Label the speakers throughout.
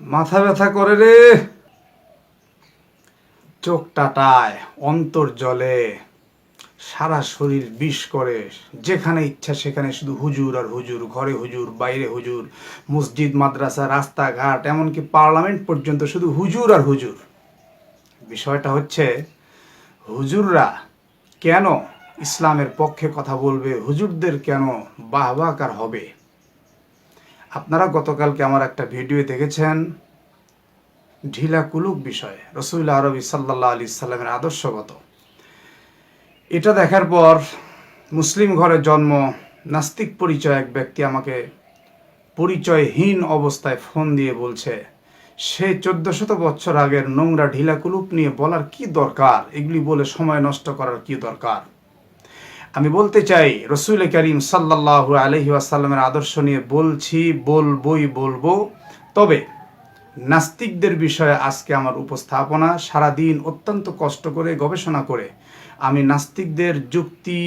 Speaker 1: মাথা ব্যথা করে রে। চোখ টাটায়, অন্তর জলে সারা শরীর বিষ করে। যেখানে ইচ্ছা সেখানে শুধু হুজুর আর হুজুর, ঘরে হুজুর, বাইরে হুজুর, মসজিদ, মাদ্রাসা, রাস্তাঘাট, এমনকি পার্লামেন্ট পর্যন্ত শুধু হুজুর আর হুজুর। বিষয়টা হচ্ছে, হুজুররা কেন ইসলামের পক্ষে কথা বলবে? হুজুরদের কেন বাহবাকার হবে? আপনারা গতকালকে আমার একটা ভিডিও দেখেছেন ঢিলা কুলুক বিষয়ে রসুল্লা আরবি সাল্লাহ আলি সাল্লামের আদর্শগত। এটা দেখার পর মুসলিম ঘরে জন্ম, নাস্তিক পরিচয় এক ব্যক্তি আমাকে পরিচয়হীন অবস্থায় ফোন দিয়ে বলছে, সে চোদ্দ শত বছর আগের নোংরা ঢিলা কুলুপ নিয়ে বলার কি দরকার? এগুলি বলে সময় নষ্ট করার কি দরকার? আমি বলতে চাই, রসুল করিম সাল্লাহ আলহি আসাল্লামের আদর্শ নিয়ে বলছি, বলবই বলব। তবে নাস্তিকদের বিষয়ে আজকে আমার উপস্থাপনা সারাদিন অত্যন্ত কষ্ট করে, গবেষণা করে। আমি নাস্তিকদের যুক্তি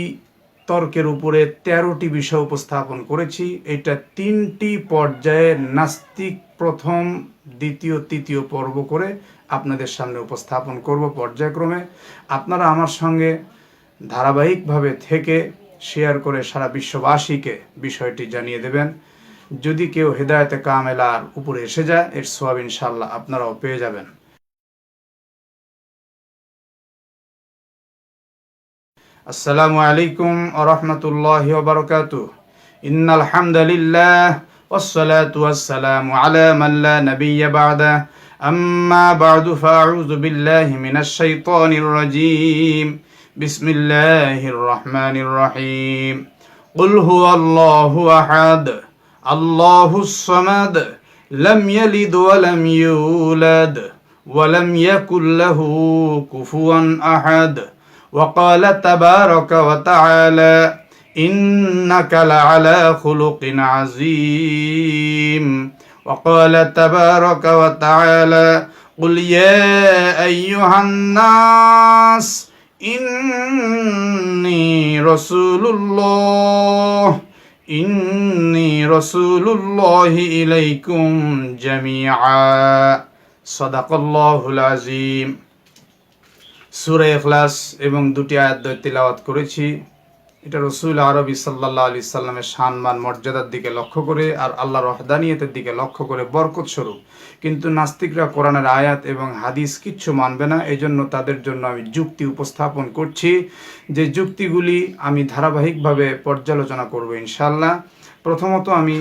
Speaker 1: তর্কের উপরে তেরোটি বিষয় উপস্থাপন করেছি। এটা তিনটি পর্যায়ে নাস্তিক প্রথম, দ্বিতীয়, তৃতীয় পর্ব করে আপনাদের সামনে উপস্থাপন করব পর্যায়ক্রমে। আপনারা আমার সঙ্গে ধারাবাহিকভাবে থেকে শেয়ার করে সারা বিশ্ববাসীকে বিষয়টি জানিয়ে দেবেন যদি কেউ হেদায়তে কামেলার উপরে এসে যায় এর সোয়াব ইনশাল্লাহ আপনারাও পেয়ে যাবেন আসসালামু আলাইকুম আরহামতুল্লাহ বারকাতু ইন্নাল হামদুলিল্লাহ والصلاة والسلام على من لا نبي بعده أما بعد فأعوذ بالله من الشيطان الرجيم بسم الله الرحمن الرحيم قل هو الله أحد الله الصمد لم يلد ولم يولد ولم يكن له كفوا أحد وقال تبارك وتعالى إنك لعلى خلق عظيم وقال تبارك وتعالى قل يا أيها الناس ইন্নি রসুল্লাহ ইন্নি রসুল্লাহ ইলাইকুম জামিআ সদাকল্লাহুল আজিম সুরে এখলাস এবং দুটি আয়াত তিলাওয়াত করেছি। এটা রসুল আরবি সাল্লাহ আলি সাল্লামের সম্মান মর্যাদার দিকে লক্ষ্য করে আর আল্লাহর রহদানিয়তের দিকে লক্ষ্য করে বরকত স্বরূপ। কিন্তু নাস্তিকরা কোরআনের আয়াত এবং হাদিস কিচ্ছু মানবে না। এজন্য তাদের জন্য আমি যুক্তি উপস্থাপন করছি যে যুক্তিগুলি আমি ধারাবাহিকভাবে পর্যালোচনা করব ইনশাল্লাহ প্রথমত আমি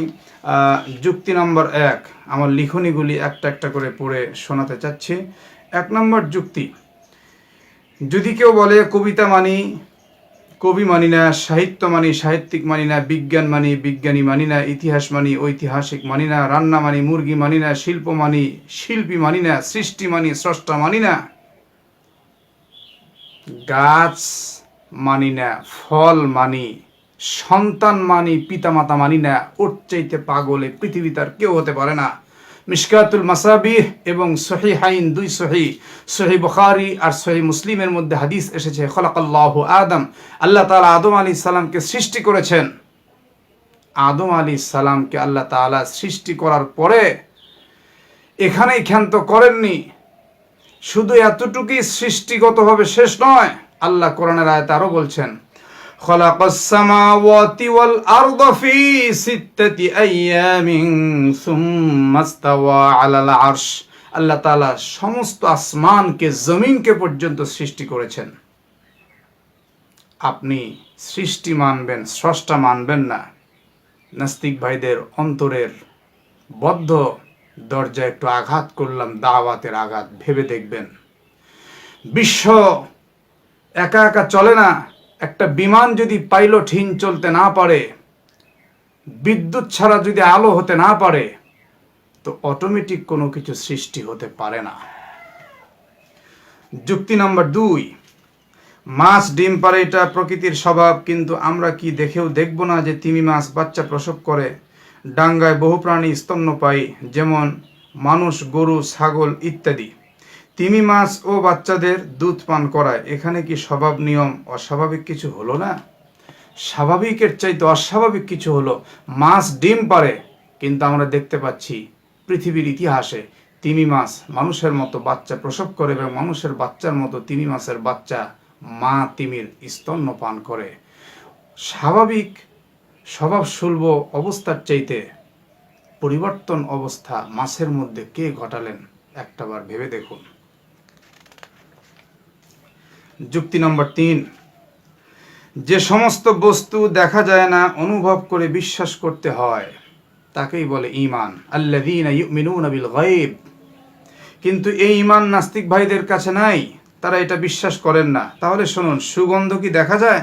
Speaker 1: যুক্তি নম্বর এক, আমার লিখনিগুলি একটা একটা করে পড়ে শোনাতে চাচ্ছি। এক নম্বর যুক্তি, যদি কেউ বলে কবিতা মানি কবি মানি না, সাহিত্য মানি, সাহিত্যিক মানি না, বিজ্ঞান মানি, বিজ্ঞানী মানি না, ইতিহাস মানি, ঐতিহাসিক মানি না, রান্না মানি, মুরগি মানি না, শিল্প মানি, শিল্পী মানি না, সৃষ্টি মানি, স্রষ্টা মানি না। গাছ মানি না, ফল মানি, সন্তান মানি, পিতামাতা মানি না, ওর চাইতে পাগলে পৃথিবীতে আর কেউ হতে পারে না। মিশকাতুল মাসাবিহ এবং সহি হাইন দুই সহি সহি বুখারি আর সহি মুসলিমের মধ্যে হাদিস এসেছে, খলাকাল্লাহ আদম। আল্লাহ তাআলা আদম আলী সালামকে সৃষ্টি করেছেন। আদম আলী সালামকে আল্লাহ তাআলা সৃষ্টি করার পরে এখানেই ক্ষান্ত করেননি। শুধু এতটুকুই সৃষ্টিগতভাবে শেষ নয়, আল্লাহ কোরআনের আয়াত আরও বলছেন خلق السماوات والأرض في ستة أيام ثم استوى على العرش আল্লাহ তাআলা সমস্ত আসমানকে জমিনকে পর্যন্ত সৃষ্টি করেছেন আপনি সৃষ্টি মানবেন স্রষ্টা মানবেন না নাস্তিক ভাইদের অন্তরের বদ্ধ দরজায় একটু আঘাত করলাম দাওয়াতের আঘাত ভেবে দেখবেন বিশ্ব একা একা চলে না একটা বিমান যদি পাইলটহীন চলতে না পারে, বিদ্যুৎ ছাড়া যদি আলো হতে না পারে, তো অটোমেটিক কোনো কিছু সৃষ্টি হতে পারে না। যুক্তি নাম্বার দুই, মাছ ডিম পারে এটা প্রকৃতির স্বভাব, কিন্তু আমরা কি দেখেও দেখব না যে তিমি মাছ বাচ্চা প্রসব করে, ডাঙ্গায় বহু প্রাণী স্তন্যপায়ী, যেমন মানুষ, গরু, ছাগল ইত্যাদি। তিমি মাছ ও বাচ্চাদের দুধ পান করায়। এখানে কি স্বভাব নিয়ম অস্বাভাবিক কিছু হলো না? স্বাভাবিকের চাইতে অস্বাভাবিক কিছু হলো, মাছ ডিম পারে, কিন্তু আমরা দেখতে পাচ্ছি পৃথিবীর ইতিহাসে তিমি মাছ মানুষের মতো বাচ্চা প্রসব করে এবং মানুষের বাচ্চার মতো তিমি মাছের বাচ্চা মা তিমির স্তন্য পান করে। স্বাভাবিক স্বভাব সুলভ অবস্থার চাইতে পরিবর্তন অবস্থা মাছের মধ্যে কে ঘটালেন? একটাবার ভেবে দেখুন। যুক্তি নম্বর তিন। যে সমস্ত বস্তু দেখা যায় না, অনুভব করে বিশ্বাস করতে হয়, তাকেই বলে ইউমিনুনা বিল গায়ব। কিন্তু এই ঈমান নাস্তিক ভাইদের কাছে নাই, তারা এটা বিশ্বাস করেন না। তাহলে শুনুন, সুগন্ধ কি দেখা যায়?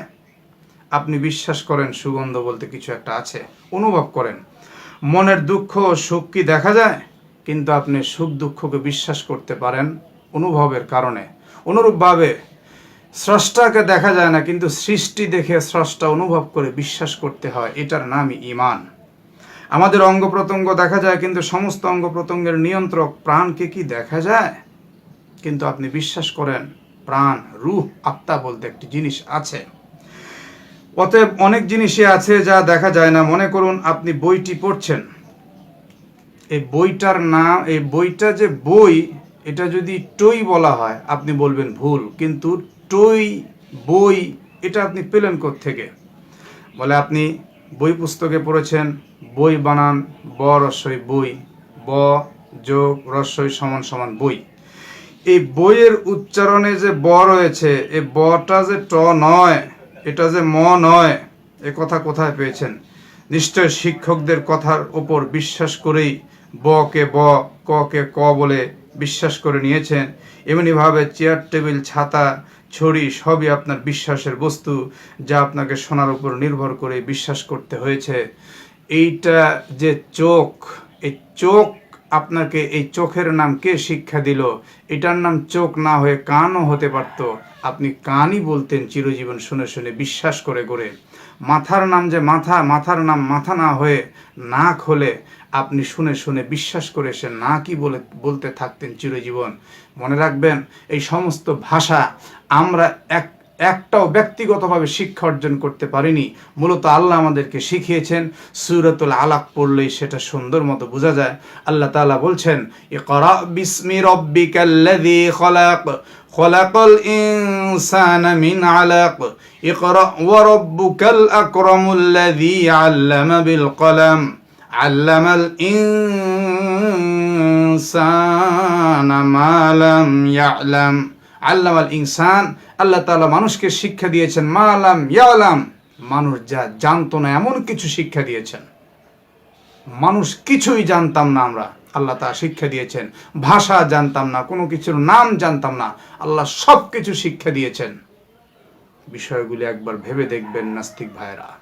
Speaker 1: আপনি বিশ্বাস করেন সুগন্ধ বলতে কিছু একটা আছে, অনুভব করেন। মনের দুঃখ ও সুখ কি দেখা যায়? কিন্তু আপনি সুখ দুঃখকে বিশ্বাস করতে পারেন অনুভবের কারণে। অনুরূপভাবে স্রষ্টাকে দেখা যায় না, কিন্তু সৃষ্টি দেখে স্রষ্টা অনুভব করে বিশ্বাস করতে হয়, এটার নামই ইমান আমাদের অঙ্গ প্রত্যঙ্গ দেখা যায়, কিন্তু সমস্ত অঙ্গ প্রত্যঙ্গের নিয়ন্ত্রক প্রাণকে কি দেখা যায়? কিন্তু আপনি বিশ্বাস করেন, প্রাণ, রূহ, আত্মা বলতে একটি জিনিস আছে। অতএব অনেক জিনিসই আছে যা দেখা যায় না। মনে করুন, আপনি বইটি পড়ছেন। এই বইটার নাম, এই বইটা যে বই, এটা যদি টই বলা হয়, আপনি বলবেন ভুল। কিন্তু টই, বই, এটা আপনি পেলেন থেকে বলে, আপনি বই পুস্তকে পড়েছেন, বই বানান, ব রস্বই বই, ব যোগ রস্বই সমান সমান বই। এই বইয়ের উচ্চারণে যে ব রয়েছে, এই বটা যে ট নয়, এটা যে ম নয়, এ কথা কোথায় পেয়েছেন? নিশ্চয় শিক্ষকদের কথার ওপর বিশ্বাস করেই ব কে ব, ক কে ক বলে বিশ্বাস করে নিয়েছেন। এমনিভাবে চেয়ার, টেবিল, ছাতা ছড়ি সবই আপনার বিশ্বাসের বস্তু যা আপনাকে সোনার উপর নির্ভর করে বিশ্বাস করতে হয়েছে। এইটা যে চোখ, এই চোখ আপনাকে এই চোখের নাম কে শিক্ষা দিল? এটার নাম চোখ না হয়ে কানও হতে পারত। আপনি কানই বলতেন চিরজীবন শুনে শুনে, বিশ্বাস করে করে। মাথার নাম যে মাথা, মাথার নাম মাথা না হয়ে নাক হলে আপনি শুনে শুনে বিশ্বাস করে না কি বলে, বলতে থাকতেন চিরজীবন। মনে রাখবেন, এই সমস্ত ভাষা আমরা এক, একটাও ব্যক্তিগতভাবে শিক্ষা অর্জন করতে পারিনি। মূলত আল্লাহ আমাদেরকে শিখিয়েছেন, সুরতুল আলাক পড়লেই সেটা সুন্দর মতো বোঝা যায়। আল্লাহ তাআলা বলছেন, ইকরা বিসমি রব্বিকাল্লাযী খলাক, খলাকাল ইনসানা মিন আলাক, ইকরা ওয়া রাব্বুকাল আকরামুল্লাযী আল্লামা বিল কলাম। আল্লামাল ইনসানা মা লাম ইয়ালাম। আল্লামাল ইনসান, আল্লাহ তাআলা মানুষকে শিক্ষা দিয়েছেন মা আলাম ইয়ালাম। মানুষ যা জানতো না, এমন কিছু শিক্ষা দিয়েছেন। মানুষ কিছুই জানতাম না আমরা। আল্লাহ তা শিক্ষা দিয়েছেন। ভাষা জানতাম না, কোনো কিছুর নাম জানতাম না। আল্লাহ সব কিছু শিক্ষা দিয়েছেন। বিষয়গুলি একবার ভেবে দেখবেন নাস্তিক ভাইরা